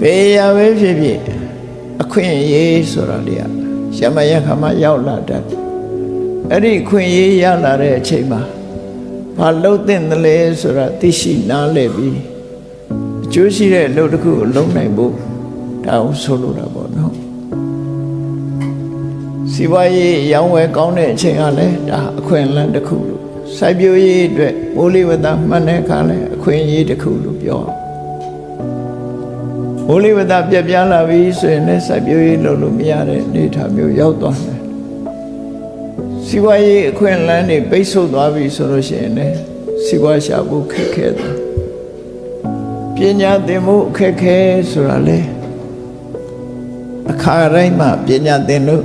ဘယ်ရပဲဖြစ်ဖြစ်အခွင့်အရေးဆိုတာလေရမယခမရောက်လာတတ်တယ်အဲ့ဒီအခွင့်အရေးရလာတဲ့အချိန်မှာဘာလုပ်သင့်တယ်လဲဆိုတာသိရှိနားလည်ပြီးအကျိုးရှိတဲ့အလုပ်တစ်ခုကိုလုပ်နိုင်ဖို့ဒါကိုဆိုလိုတာပေါ့နော်စီးပွားရေးရောင်းဝယ်ကောင်းတဲ့အချိန်ကလည်းဒါအခွင့်အလမ်းတစ်ခုလို့စိုက်ပျိုးရေးအတွက်မိုးလေဝသမှန်တဲ့အခါလည်းအခွင့်အရေးတစ်ခုလို့ပြောအောင် မိုးလေဝသပြက်ပြားလာပြီဆိုရင်လည်းစိုက်ပျိုးရေးလုပ်လို့မရတဲ့အနေအထားမျိုးရောက်သွားတယ်။စီးပွားရေးအခွင့်အလမ်းတွေပိတ်ဆို့သွားပြီဆိုလို့ရှိရင်လည်းစီးပွားရှာဖို့ခက်ခဲတယ်။ပညာသင်မှုအခက်ခဲဆိုတာလေအခါတိုင်းမှာပညာသင်လို့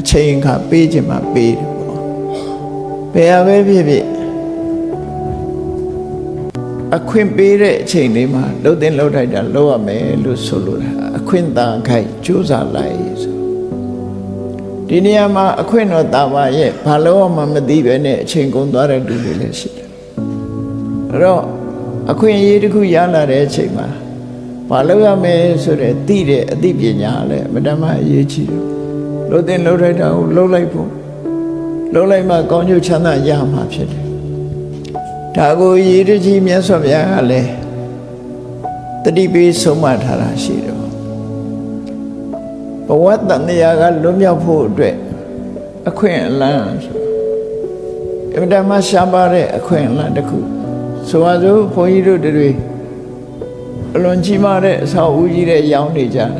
အချိန်ခါပေးခြင်းမှာပေးတယ်ပေါ့။ဘယ်ဟာပဲဖြစ်ဖြစ် အခွင့်ပေးတဲ့အချိန်လေးမှာလှုပ်တင်လှုပ်ထိုက်တာလှုပ်ရမယ်လို့ဆိုလိုတာအခွင့်သာခိုက်ကြိုးစားလိုက်ဆိုဒီနေရာမှာအခွင့်တော်တာပါရဲ့ဘာလို့မှမသိပဲနဲ့အချိန်ကုန်သွားတဲ့လူတွေလည်းရှိတယ်အဲ့တော့အခွင့်အရေးတစ်ခုရလာတဲ့အချိန်မှာဘာလို့ရမယ်ဆိုတဲ့သိတဲ့အသိပညာလည်းအမတမအရေးကြီးတယ်လှုပ်တင်လှုပ်ထိုက်တာကိုလှုပ်လိုက်ဖို့လှုပ်လိုက်မှကောင်းကျိုးချမ်းသာရမှာဖြစ်တယ် ဒါကိုရည်တကြီးမြတ်စွာဘုရားကလည်းတတိပေးဆုံးမထားတာရှိတယ်ဘဝတန်တရားကလွတ်မြောက်ဖို့အတွက်အခွင့်အလမ်းဆိုအမြဲတမ်းရှားပါတဲ့အခွင့်အလမ်းတစ်ခုဆိုပါစို့ဘုန်းကြီးတို့တွေအလွန်ကြီးမားတဲ့အဆောက်အဦကြီးတဲ့ရောင်းနေကြတယ်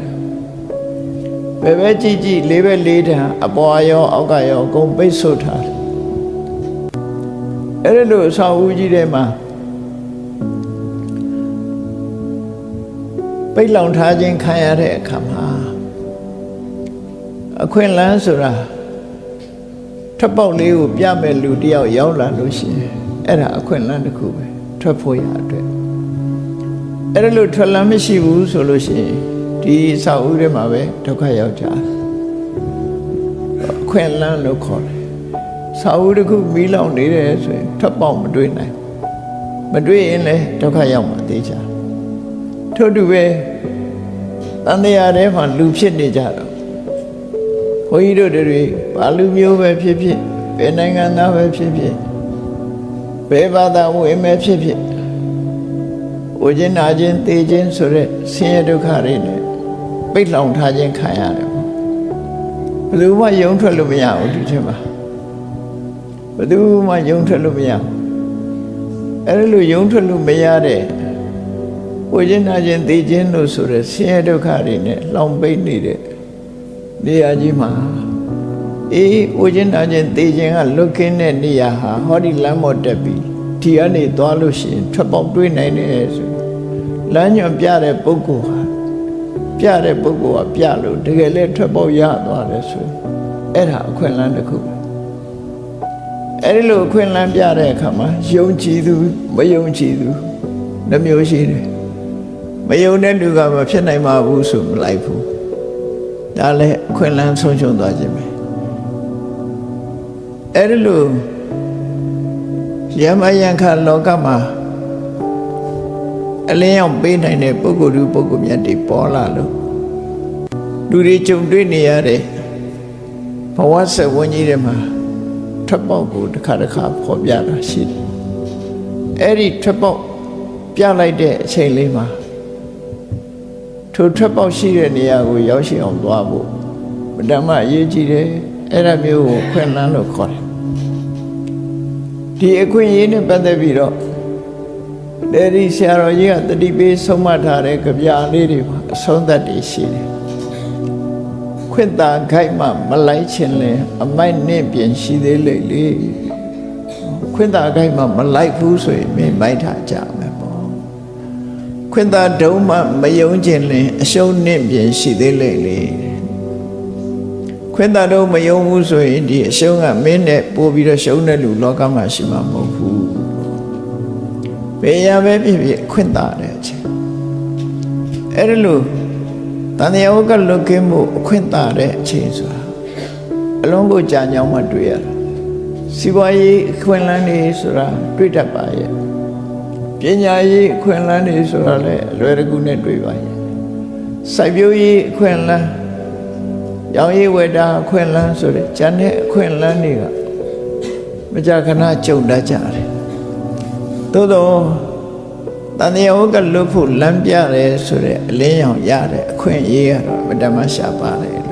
ဘယ်ပဲကြည့်ကြည့်လေးပဲလေးတန်းအပေါ်ရောအောက်ကရောအကုန်ပိတ်ဆို့ထားတယ် အဲ့ဒီလိုအဆောင်ဦးကြီးထဲမှာပိတ်လောင်ထားခြင်းခံရတဲ့အခါမှာအခွင့်အလန်းဆိုတာထပ်ပေါက်လေးကိုပြမဲ့လူတယောက်ရောက်လာလို့ရှိရင်အဲ့ဒါအခွင့်အလန်းတစ်ခုပဲထွက်ဖို့ရအတွက်အဲ့ဒါလို့ထွက်လန်းမရှိဘူးဆိုလို့ရှိရင်ဒီအဆောင်ဦးထဲမှာပဲဒုက္ခရောက်ကြတယ်အခွင့်အလန်းလို့ခေါ်တယ် စာအုပ်တစ်ခုမီးလောင်နေတယ်ဆိုရင်ထပ်ပေါက်မတွေ့နိုင်မတွေ့ရင်လည်းဒုက္ခရောက်မှာသိချာထို့တူပဲတန်တရားထဲမှာလူဖြစ်နေကြတော့ဘုန်းကြီးတို့တွေဘာလူမျိုးပဲဖြစ်ဖြစ်ဘယ်နိုင်ငံသားပဲဖြစ်ဖြစ်ဘယ်ဘာသာဝင်ပဲဖြစ်ဖြစ်ဝိဇ္ဇနာချင်းသိချင်းဆိုတဲ့ဆင်းရဲဒုက္ခတွေနဲ့ပိတ်လောင်ထားခြင်းခံရတယ်ပေါ့ဘယ်လိုမှယုံထွက်လို့မရဘူးဒီထဲမှာ ဘယ်သူမှယုံထွက်လို့မရဘူးအဲ့လိုယုံထွက်လို့မရတဲ့ဝိဇ္ဇနာချင်းသိချင်းလို့ဆိုတဲ့ဆင်းရဲဒုက္ခတွေနဲ့လောင်ပိတ်နေတဲ့နေရာကြီးမှာအေးဝိဇ္ဇနာချင်းသိချင်းကလွတ်ကင်းတဲ့နေရာဟာဟောဒီလမ်းမော်တက်ပြီးဒီကနေသွားလို့ရှိရင်ထွက်ပေါက်တွေးနိုင်တယ်ဆိုလမ်းညွန်ပြတဲ့ပုဂ္ဂိုလ်ဟာပြတဲ့ပုဂ္ဂိုလ်ကပြလို့တကယ်လဲထွက်ပေါက်ရသွားတယ်ဆိုရင်အဲ့ဒါအခွင့်အလမ်းတစ်ခုပဲ အဲ့ဒီလိုအခွင့်အလမ်းပြတဲ့အခါမှာယုံကြည်သူမယုံကြည်သူနှမျိုးရှိတယ်မယုံတဲ့လူကမဖြစ်နိုင်ပါဘူးဆိုမလိုက်ဘူးဒါလည်းအခွင့်အလမ်းဆုံးရှုံးသွားခြင်းပဲအဲ့ဒီလိုယမယံခလောကမှာအလင်းရောက်ပေးနိုင်တဲ့ပုဂ္ဂိုလ်သူပုဂ္ဂိုလ်မြတ်တွေပေါ်လာလို့လူတွေကြုံတွေ့နေရတဲ့ဘဝဆက်ဝန်းကြီးတွေမှာ ထွက်ပေါက်ကိုတစ်ခါတစ်ခါဖော်ပြတာရှိတယ်။အဲ့ဒီထွက်ပေါက်ပြလိုက်တဲ့အချိန်လေးမှာထိုထွက်ပေါက်ရှိတဲ့နေရာကိုရောက်ရှိအောင်သွားဖို့ဗဒ္ဓမအရေးကြီးတယ်။အဲ့ဒါမျိုးကိုခွင့်လန်းလို့ခေါ်တယ်။ဒီအခွင့်အရေးနဲ့ပတ်သက်ပြီးတော့လေဒီဆရာတော်ကြီးကတတိပေးဆုံးမထားတဲ့ကြပြလေးတွေမှာအဆုံးသတ်တွေရှိတယ်။ ခွင့်သာခိုက်မှမလိုက်ခြင်းလဲအမိုက်နဲ့ပြင်ရှိသေးလေလေခွင့်သာခိုက်မှမလိုက်ဘူးဆိုရင်မင်းမိုက်တာကြမယ်ပေါ့ခွင့်သာဒုံမှမယုံခြင်းလဲအရှုံးနဲ့ပြင်ရှိသေးလေလေခွင့်သာဒုံမယုံဘူးဆိုရင်ဒီအရှုံးကမင်းနဲ့ပို့ပြီးတော့ရှုံးတဲ့လူလောကမှာရှိမှာမဟုတ်ဘူးဘယ်ရပဲဖြစ်ဖြစ်ခွင့်သာတဲ့အချင်းအဲ့ဒါလို့တ န်တရားဝကလွတ်ကင်းမှုအခွင့်တာတဲ့အချိန်ဆိုတာအလုံးကိုကြာညောင်းမှတွေ့ရတာစီးပွားရေးအခွင့်အလမ်းတွေဆိုတာတွေ့တတ်ပါရဲ့ပညာရေးအခွင့်အလမ်းတွေဆိုတာလည်းအလွယ်တကူနဲ့တွေ့ပါရဲ့စိုက်ပျိုးရေးအခွင့်အလမ်းရောင်ရေးဝယ်တာအခွင့်အလမ်းဆိုတဲ့ဉာဏ်နဲ့အခွင့်အလမ်းတွေကမကြာခဏကြုံတတ်ကြတယ်သို့တော့ တန်တရားဝကလွတ်ဖို့လမ်းပြတယ်ဆိုတဲ့အလင်းရောင်ရတဲ့အခွင့်အရေးကတော့မတ္တမရှာပါတယ်လို့